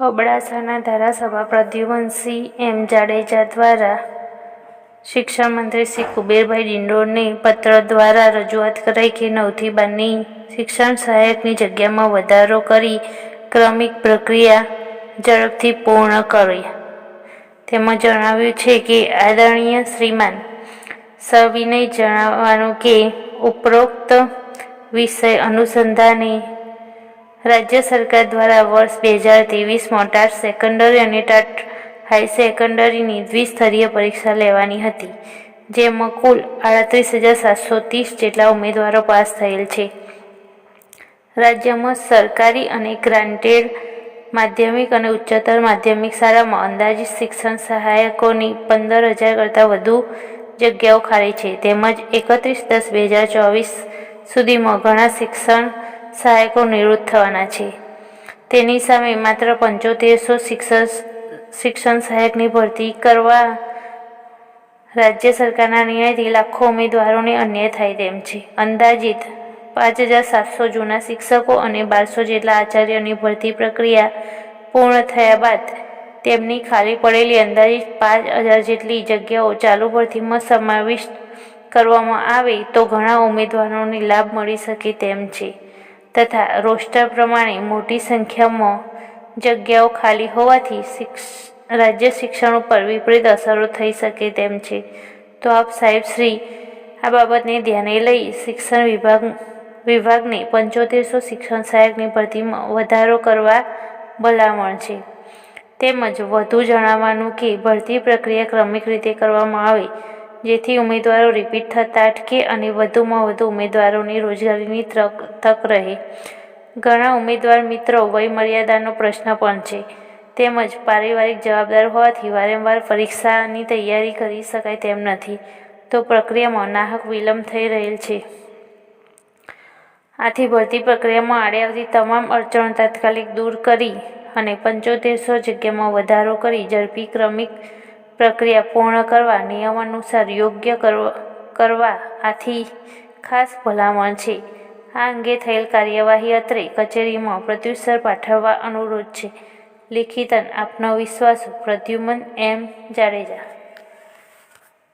અબડાસાના ધારાસભા પ્રદ્યુમનસિંહ એમ જાડેજા દ્વારા શિક્ષણ મંત્રી શ્રી કુબેરભાઈ ડિંડોરને પત્ર દ્વારા રજૂઆત કરાઈ કે નવથી બારની શિક્ષણ સહાયકની જગ્યામાં વધારો કરી ક્રમિક પ્રક્રિયા ઝડપથી પૂર્ણ કરી. તેમાં જણાવ્યું છે કે આદરણીય શ્રીમાન સવિનય જણાવવાનું કે ઉપરોક્ત વિષય અનુસંધાને રાજ્ય સરકાર દ્વારા વર્ષ બે હજાર ત્રેવીસમાં ટાટ સેકન્ડરી અને ટાટ હાઈ સેકન્ડરીની દ્વિસ્તરીય પરીક્ષા લેવાની હતી, જેમાં કુલ આડત્રીસ હજાર સાતસો ત્રીસ જેટલા ઉમેદવારો પાસ થયેલ છે. રાજ્યમાં સરકારી અને ગ્રાન્ટેડ માધ્યમિક અને ઉચ્ચતર માધ્યમિક શાળામાં અંદાજિત શિક્ષણ સહાયકોની પંદર હજાર કરતાં વધુ જગ્યાઓ ખાલી છે. તેમજ એકત્રીસ દસ બે હજાર ચોવીસ સુધીમાં ઘણા શિક્ષણ સહાયકો નિવૃત્ત થવાના છે. તેની સામે માત્ર પંચોતેરસો શિક્ષણ શિક્ષણ સહાયકની ભરતી કરવા રાજ્ય સરકારના નિર્ણયથી લાખો ઉમેદવારોને અન્યાય થાય તેમ છે. અંદાજિત પાંચ હજાર સાતસો જૂના શિક્ષકો અને બારસો જેટલા આચાર્યોની ભરતી પ્રક્રિયા પૂર્ણ થયા બાદ તેમની ખાલી પડેલી અંદાજિત પાંચ હજાર જેટલી જગ્યાઓ ચાલુ ભરતીમાં સમાવિષ્ટ કરવામાં આવે તો ઘણા ઉમેદવારોને લાભ મળી શકે તેમ છે. તથા રોસ્ટર પ્રમાણે મોટી સંખ્યામાં જગ્યાઓ ખાલી હોવાથી રાજ્ય શિક્ષણ ઉપર વિપરીત અસરો થઈ શકે તેમ છે. તો આપ સાહેબ શ્રી, આ બાબતને ધ્યાને લઈ શિક્ષણ વિભાગ, વિભાગને પંચોતેરસો શિક્ષણ સહાયકની ભરતીમાં વધારો કરવા ભલામણ છે. તેમજ વધુ જણાવવાનું કે ભરતી પ્રક્રિયા ક્રમિક રીતે કરવામાં આવે જેથી ઉમેદવારો રિપીટ થતા અટકે અને વધુમાં વધુ ઉમેદવારોની રોજગારીની તક તક રહે. ઘણા ઉમેદવાર મિત્રો વયમર્યાદાનો પ્રશ્ન પણ છે. તેમજ પારિવારિક જવાબદાર હોવાથી વારંવાર પરીક્ષાની તૈયારી કરી શકાય તેમ નથી. તો પ્રક્રિયામાં નાહક વિલંબ થઈ રહેલ છે. આથી ભરતી પ્રક્રિયામાં આડે આવતી તમામ અડચણો તાત્કાલિક દૂર કરી અને પંચોતેરસો જગ્યામાં વધારો કરી ઝડપી, ક્રમિક પ્રક્રિયા પૂર્ણ કરવા નિયમાનુસાર યોગ્ય કરવા આથી ખાસ ભલામણ છે. આ અંગે થયેલ કાર્યવાહી અત્રે કચેરીમાં પ્રત્યુત્તર પાઠવવા અનુરોધ છે. લિખિતન આપનો વિશ્વાસ પ્રદ્યુમન એમ જાડેજા